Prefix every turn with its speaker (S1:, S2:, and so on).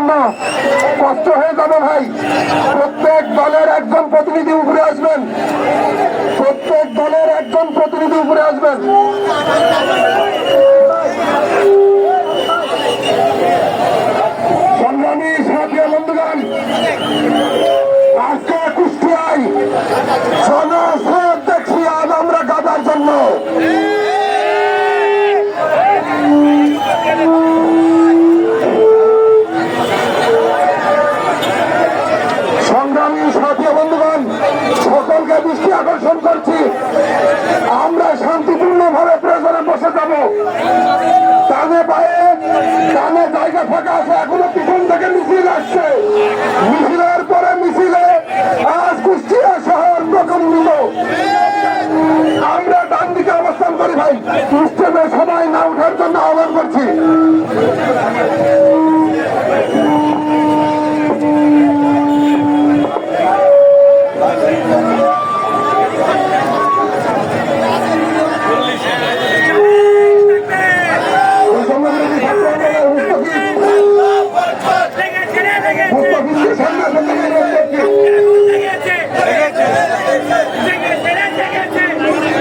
S1: জন্য কষ্ট হয়ে যাবে ভাই। প্রত্যেক দলের একজন প্রতিনিধি উপরে আসবেন। প্রত্যেক দলের একজন প্রতিনিধি উপরে আসবেন। সংগ্রামী সাথী বন্ধুগণ দৃষ্টি করছি। আমরা শান্তিপূর্ণ ভাবে প্রয়োজনে বসে যাব। ডানে পায়ে ডানে জায়গা ফাঁকা আছে, এখনও পিছন থেকে মিছিল আসছে। মিছিলের পরে মিছিলে আজ কুষ্টিয়া শহর প্রকম্পিত। আমরা ডান দিকে অবস্থান করি ভাই। সবাই না ওঠার জন্য আহ্বান করছি।